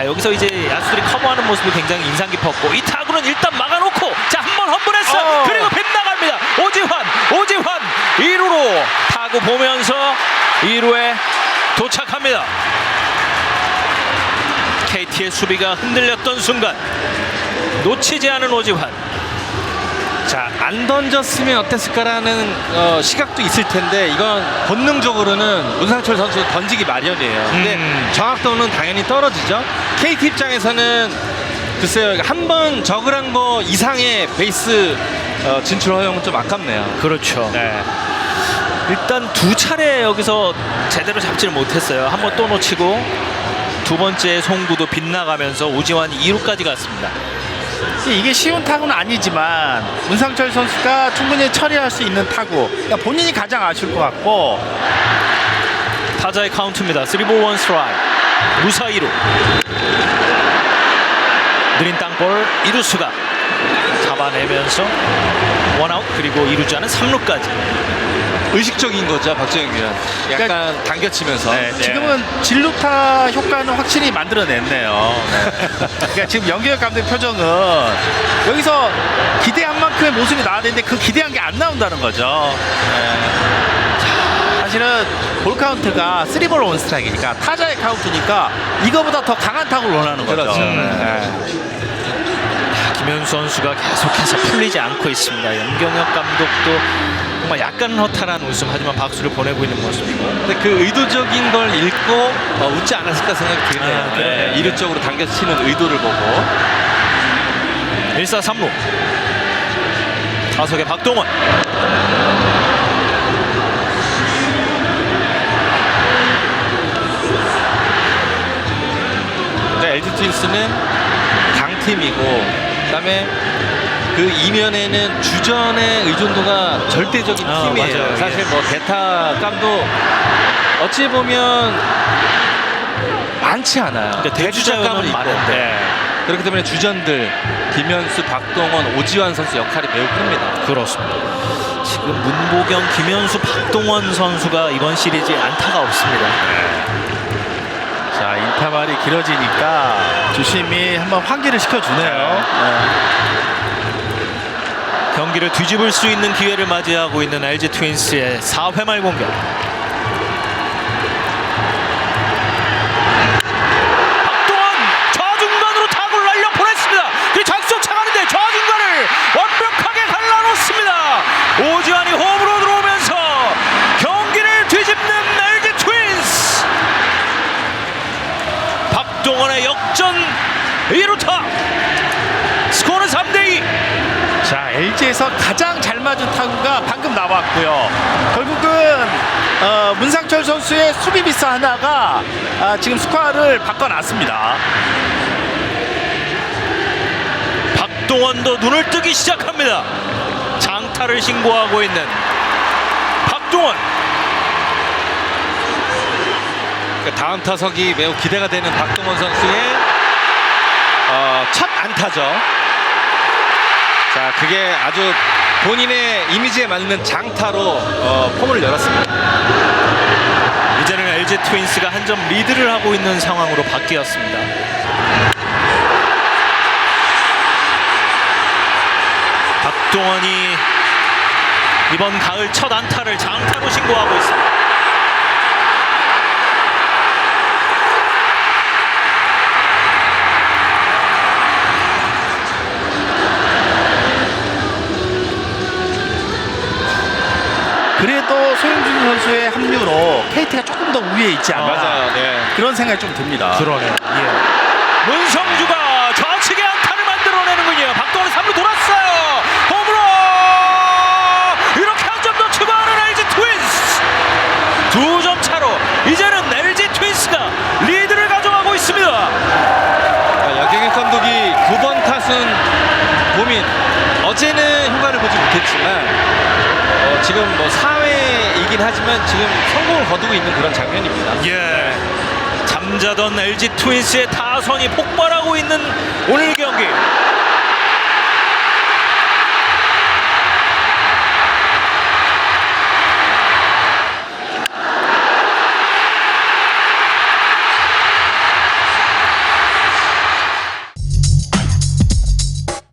자 여기서 이제 야수들이 커버하는 모습이 굉장히 인상 깊었고 이 타구는 일단 막아놓고 자 한 번 험불했어요. 어. 그리고 빗나갑니다. 오지환 오지환 2루로 타구 보면서 2루에 도착합니다. KT의 수비가 흔들렸던 순간 놓치지 않은 오지환 자, 안 던졌으면 어땠을까라는 어, 시각도 있을 텐데 이건 본능적으로는 문상철 선수 던지기 마련이에요. 근데 음. 정확도는 당연히 떨어지죠. KT 입장에서는 글쎄요, 한번 적을한 거 이상의 베이스 어, 진출 허용은 좀 아깝네요. 그렇죠. 네. 일단 두 차례 여기서 제대로 잡지를 못했어요. 한 번 또 놓치고 두 번째 송구도 빗나가면서 오지환이 2루까지 갔습니다. 이게 쉬운 타구는 아니지만 문상철 선수가 충분히 처리할 수 있는 타구. 그러니까 본인이 가장 아쉬울 것 같고 타자의 카운트입니다. 3볼 1 스트라이크. 무사 2루. 느린 땅볼 2루수가 잡아내면서 원아웃 그리고 2루자는 3루까지. 의식적인 거죠, 박정현 위원. 약간 당겨치면서. 네, 지금은 진루타 효과는 확실히 만들어냈네요. 네. 그러니까 지금 연기혁 감독의 표정은 여기서 기대한 만큼의 모습이 나와야 되는데 그 기대한 게 안 나온다는 거죠. 네. 자, 사실은 볼 카운트가 3볼 원 스트라이크니까 타자의 카운트니까 이거보다 더 강한 타구를 원하는 거죠. 그렇죠. 네. 김현수 선수가 계속해서 풀리지 않고 있습니다. 연경혁 감독도 정말 약간 허탈한 웃음 하지만 박수를 보내고 있는 모습이고 근데 그 의도적인 걸 읽고 어, 웃지 않았을까 생각이 드네요. 아, 그러네요. 네, 이루 쪽으로 당겨치는 의도를 보고. 1사 3루 타석의 박동원 근데 LG 트윈스는 강팀이고 그다음에 그 이면에는 주전의 의존도가 절대적인 아, 팀이에요. 맞아요. 사실 예. 뭐 대타감도 어찌 보면 많지 않아요. 그러니까 대주자감은 있고. 많은데. 네. 그렇기 때문에 주전들 김현수, 박동원, 오지환 선수 역할이 매우 큽니다. 그렇습니다. 지금 문보경, 김현수, 박동원 선수가 이번 시리즈에 안타가 없습니다. 자 인타말이 길어지니까 조심히 한번 환기를 시켜주네요. 경기를 뒤집을 수 있는 기회를 맞이하고 있는 LG 트윈스의 4회 말 공격. 박동원 좌중간으로 타구를 날려 보냈습니다. 그 작수 차가는데 좌중간을 완벽하게 갈라놓습니다. 오지환이 홈으로 들어오면서 경기를 뒤집는 LG 트윈스. 박동원의 역전 2루타. 스코어는 3대 2. 자 LG에서 가장 잘 맞은 타구가 방금 나왔고요. 결국은 어, 문상철 선수의 수비 미스 하나가 아, 지금 스코어를 바꿔놨습니다. 박동원도 눈을 뜨기 시작합니다. 장타를 신고하고 있는 박동원. 그 다음 타석이 매우 기대가 되는 박동원 선수의 어, 첫 안타죠. 자, 그게 아주 본인의 이미지에 맞는 장타로 어, 폼을 열었습니다. 이제는 LG 트윈스가 한 점 리드를 하고 있는 상황으로 바뀌었습니다. 박동원이 이번 가을 첫 안타를 장타로 신고하고 있습니다. 그래도 소영준 선수의 합류로 KT가 조금 더 위에 있지 않나 맞아요. 네. 그런 생각이 좀 듭니다. 그러네요. 예. 문성주가 좌측에 안타를 만들어내는군요. 박동원 3루 돌았어요. 홈으로 이렇게 한 점 더 추가하는 LG 트윈스. 두 점 차로 이제는 LG 트윈스가 리드를 가져가고 있습니다. 아, 여경혁 감독이 9번 타순 고민 어제는 효과를 보지 못했지만 어, 지금 뭐 4회이긴 하지만 지금 성공을 거두고 있는 그런 장면입니다. 예. 잠자던 LG 트윈스의 타선이 폭발하고 있는 오늘 경기.